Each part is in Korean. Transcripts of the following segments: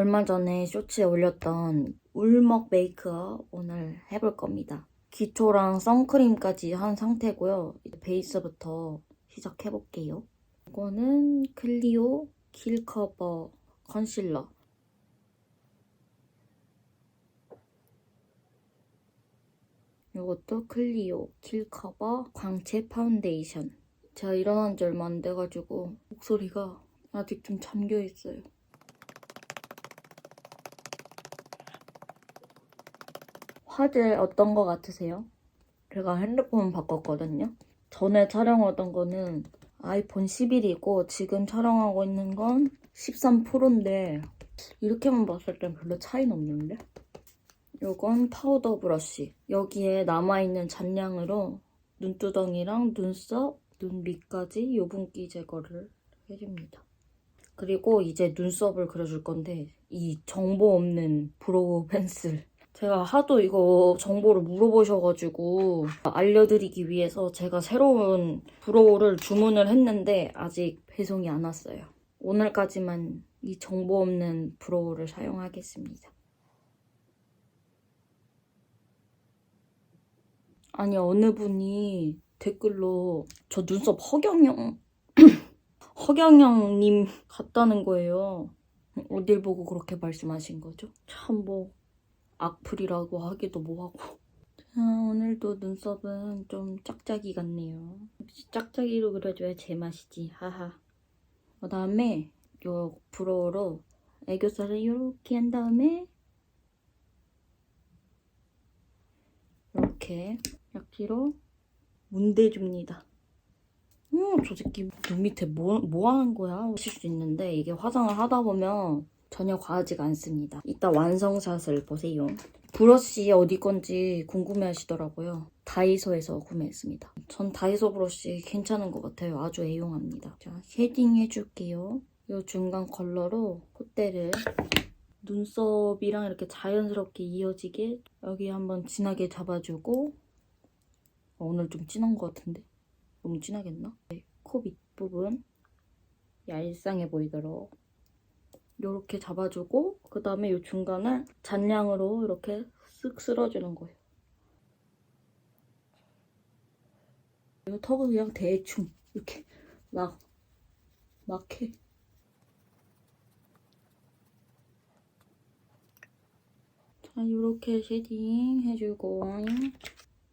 얼마 전에 쇼츠에 올렸던 울먹 메이크업 오늘 해볼 겁니다. 기초랑 선크림까지 한 상태고요. 베이스부터 시작해볼게요. 이거는 클리오 킬커버 컨실러. 이것도 클리오 킬커버 광채 파운데이션. 제가 일어난 지 얼마 안 돼가지고 목소리가 아직 좀 잠겨 있어요. 화질 어떤 거 같으세요? 제가 핸드폰 바꿨거든요. 전에 촬영하던 거는 아이폰 11이고 지금 촬영하고 있는 건 13 프로인데 이렇게만 봤을 땐 별로 차이는 없는데? 요건 파우더 브러쉬. 여기에 남아있는 잔량으로 눈두덩이랑 눈썹, 눈 밑까지 유분기 제거를 해줍니다. 그리고 이제 눈썹을 그려줄 건데 이 정보 없는 브로우 펜슬 제가 하도 이거 정보를 물어보셔가지고 알려드리기 위해서 제가 새로운 브로우를 주문을 했는데 아직 배송이 안 왔어요. 오늘까지만 이 정보 없는 브로우를 사용하겠습니다. 아니 어느 분이 댓글로 저 눈썹 허경영 허경영님 같다는 거예요. 어딜 보고 그렇게 말씀하신 거죠? 참 뭐 악플이라고 하기도 뭐하고. 자, 오늘도 눈썹은 좀 짝짝이 같네요. 역시 짝짝이로 그려줘야 제맛이지. 하하. 그 다음에 요 브로우로 애교살을 이렇게 한 다음에 이렇게 약지로 문대줍니다. 음, 저 새끼 눈 밑에 뭐, 뭐 하는 거야? 하실 수 있는데 이게 화장을 하다 보면 전혀 과하지가 않습니다. 이따 완성샷을 보세요. 브러쉬 어디 건지 궁금해 하시더라고요. 다이소에서 구매했습니다. 전 다이소 브러쉬 괜찮은 것 같아요. 아주 애용합니다. 자, 쉐딩 해줄게요. 이 중간 컬러로 콧대를 눈썹이랑 이렇게 자연스럽게 이어지게 여기 한번 진하게 잡아주고 어, 오늘 좀 진한 것 같은데? 너무 진하겠나? 네, 코 밑부분 얄쌍해 보이도록 이렇게 잡아주고 그 다음에 이 중간을 잔량으로 이렇게 쓱 쓸어주는 거예요. 이 턱을 그냥 대충 이렇게 막, 막 해. 자, 이렇게 쉐딩 해주고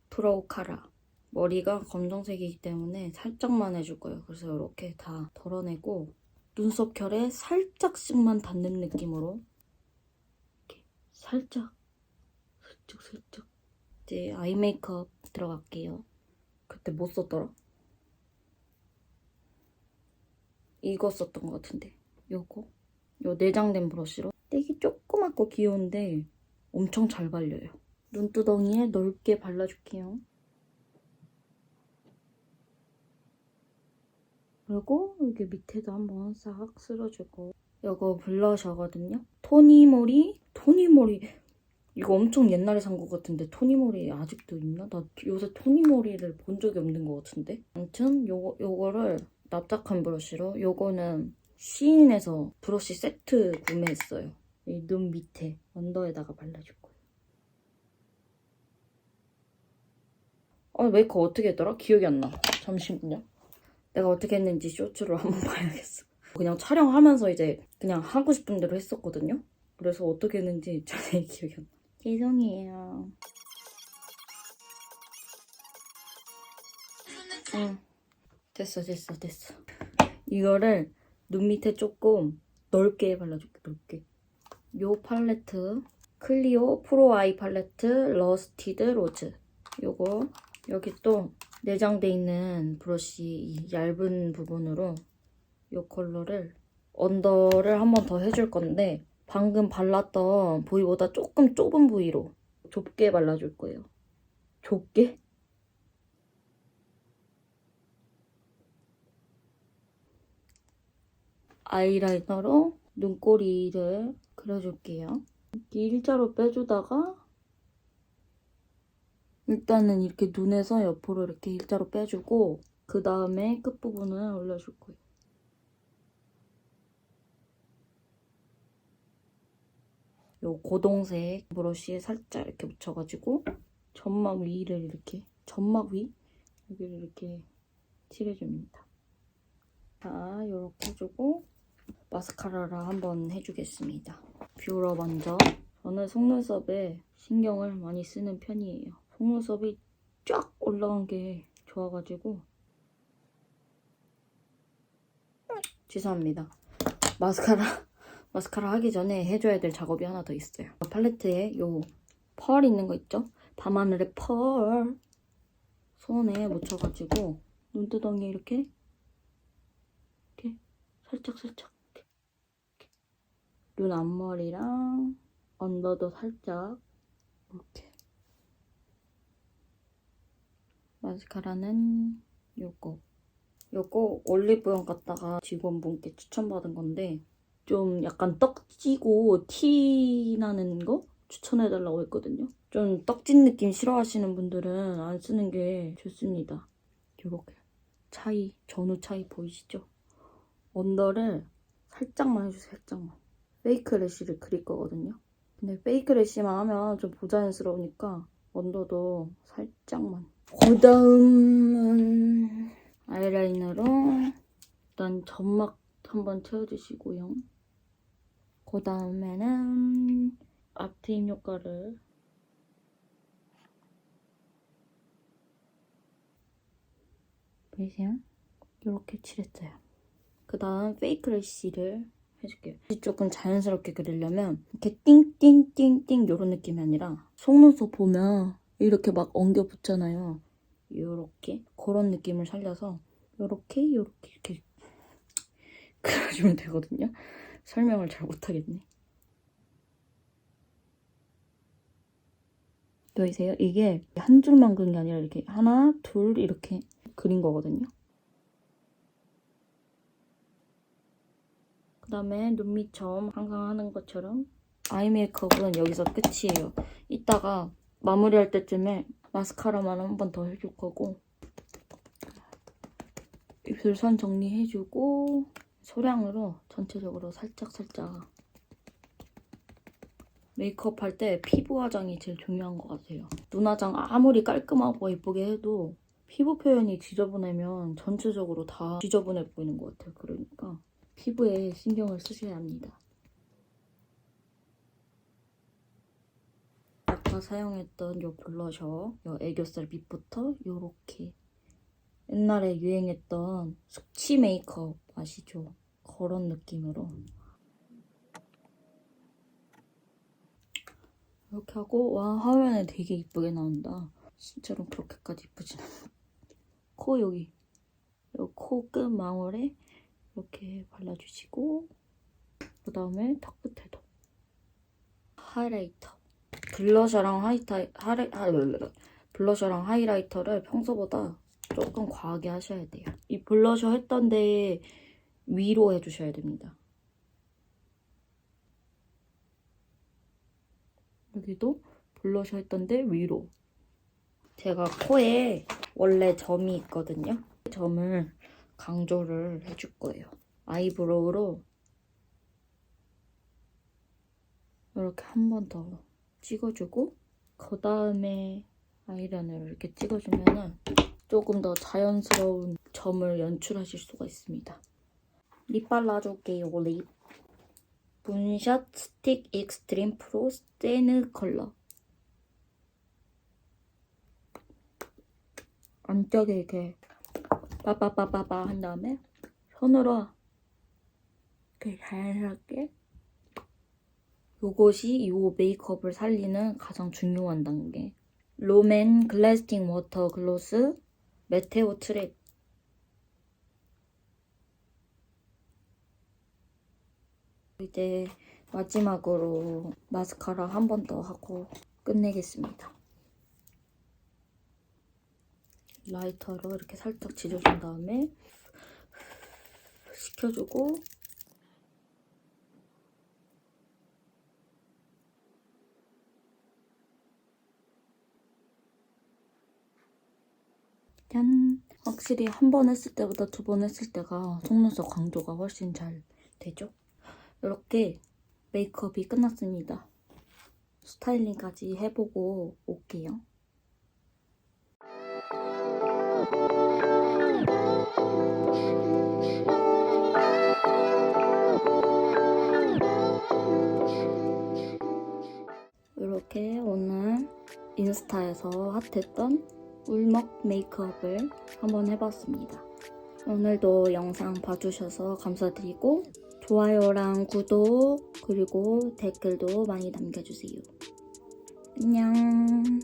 브로우 카라. 머리가 검정색이기 때문에 살짝만 해줄 거예요. 그래서 이렇게 다 덜어내고 눈썹 결에 살짝씩만 닿는 느낌으로 이렇게 살짝 슬쩍 슬쩍 이제 아이 메이크업 들어갈게요. 그때 뭐 썼더라? 이거 썼던 것 같은데 요거 요 내장된 브러쉬로 되게 조그맣고 귀여운데 엄청 잘 발려요. 눈두덩이에 넓게 발라줄게요. 그리고 여기 밑에도 한번 싹 쓸어주고 이거 블러셔거든요. 토니모리? 토니모리 이거 엄청 옛날에 산 것 같은데 토니모리 아직도 있나? 나 요새 토니모리를 본 적이 없는 것 같은데 아무튼 요거, 요거를 납작한 브러쉬로 요거는 시인에서 브러쉬 세트 구매했어요. 이 눈 밑에 언더에다가 발라줄 거예요. 아 메이크업 어떻게 했더라? 기억이 안 나. 잠시만요. 내가 어떻게 했는지 쇼츠로 한번 봐야겠어. 그냥 촬영하면서 이제 그냥 하고 싶은 대로 했었거든요. 그래서 어떻게 했는지 자세히 기억이 안 나. 죄송해요. 응. 됐어, 됐어, 됐어. 이거를 눈 밑에 조금 넓게 발라줄게, 넓게. 요 팔레트, 클리오 프로 아이 팔레트 러스티드 로즈. 요거, 여기 또 내장돼 있는 브러쉬 이 얇은 부분으로 이 컬러를 언더를 한 번 더 해줄 건데 방금 발랐던 부위보다 조금 좁은 부위로 좁게 발라줄 거예요. 좁게? 아이라이너로 눈꼬리를 그려줄게요. 일자로 빼주다가 일단은 이렇게 눈에서 옆으로 이렇게 일자로 빼주고 그 다음에 끝부분을 올려줄 거예요. 요 고동색 브러쉬에 살짝 이렇게 묻혀가지고 점막 위를 이렇게 점막 위 여기를 이렇게 칠해줍니다. 자, 이렇게 해주고 마스카라를 한번 해주겠습니다. 뷰러 먼저 저는 속눈썹에 신경을 많이 쓰는 편이에요. 속눈썹이 쫙 올라간 게 좋아가지고 죄송합니다. 마스카라 마스카라 하기 전에 해줘야 될 작업이 하나 더 있어요. 팔레트에 요 펄 있는 거 있죠? 밤하늘의 펄 손에 묻혀가지고 눈두덩이에 이렇게 이렇게 살짝 살짝 이렇게. 눈 앞머리랑 언더도 살짝 이렇게 마스카라는 요거 요거 올리브영 갔다가 직원분께 추천받은 건데 좀 약간 떡지고 티 나는 거 추천해달라고 했거든요. 좀 떡진 느낌 싫어하시는 분들은 안 쓰는 게 좋습니다. 요렇게 차이, 전후 차이 보이시죠? 언더를 살짝만 해주세요, 살짝만. 페이크 래쉬를 그릴 거거든요. 근데 페이크 래쉬만 하면 좀 부자연스러우니까 언더도 살짝만. 그 다음은 아이라이너로 일단 점막 한번 채워주시고요. 그 다음에는 앞트임 효과를 보이세요? 이렇게 칠했어요. 그 다음 페이크 래쉬를 해줄게요. 조금 자연스럽게 그리려면 이렇게 띵띵띵띵 이런 느낌이 아니라 속눈썹 보면 이렇게 막 엉겨 붙잖아요. 요렇게 그런 느낌을 살려서 요렇게 요렇게 이렇게 그려주면 되거든요. 설명을 잘 못하겠네. 보이세요? 이게 한 줄만 그린 게 아니라 이렇게 하나, 둘 이렇게 그린 거거든요. 그 다음에 눈 밑점 항상 하는 것처럼 아이 메이크업은 여기서 끝이에요. 이따가 마무리할 때쯤에 마스카라만 한 번 더 해줄 거고 입술 선 정리해주고 소량으로 전체적으로 살짝살짝 메이크업 할 때 피부 화장이 제일 중요한 것 같아요. 눈 화장 아무리 깔끔하고 예쁘게 해도 피부 표현이 지저분하면 전체적으로 다 지저분해 보이는 것 같아요. 그러니까 피부에 신경을 쓰셔야 합니다. 아까 사용했던 요 블러셔, 요 애교살 밑부터 요렇게 옛날에 유행했던 숙취 메이크업 아시죠? 그런 느낌으로 이렇게 하고 와 화면에 되게 이쁘게 나온다. 진짜로 그렇게까지 이쁘진 않아. 코 여기 코끝 망울에 이렇게 발라주시고 그 다음에 턱 끝에도 하이라이터 블러셔랑 하이타 하이 하, 블러셔랑 하이라이터를 평소보다 조금 과하게 하셔야 돼요. 이 블러셔 했던 데에 위로 해주셔야 됩니다. 여기도 블러셔 했던 데 위로. 제가 코에 원래 점이 있거든요. 점을 강조를 해줄 거예요. 아이브로우로 이렇게 한 번 더 찍어주고 그 다음에 아이라인을 이렇게 찍어주면은 조금 더 자연스러운 점을 연출하실 수가 있습니다. 립 발라줄게요, 립. 문샷 스틱 익스트림 프로 세느 컬러. 안쪽에 이렇게 빠빠빠빠빠 한 다음에 손으로 이렇게 자연스럽게 요것이 이 메이크업을 살리는 가장 중요한 단계. 롬앤 글래스팅 워터 글로스 메테오 트랩 이제 마지막으로 마스카라 한 번 더 하고 끝내겠습니다. 라이터로 이렇게 살짝 지져준 다음에 식혀주고 짠! 확실히 한 번 했을 때보다 두 번 했을 때가 속눈썹 강조가 훨씬 잘 되죠? 이렇게 메이크업이 끝났습니다. 스타일링까지 해보고 올게요. 이렇게 오늘 인스타에서 핫했던 울먹 메이크업을 한번 해봤습니다. 오늘도 영상 봐주셔서 감사드리고 좋아요랑 구독 그리고 댓글도 많이 남겨주세요. 안녕.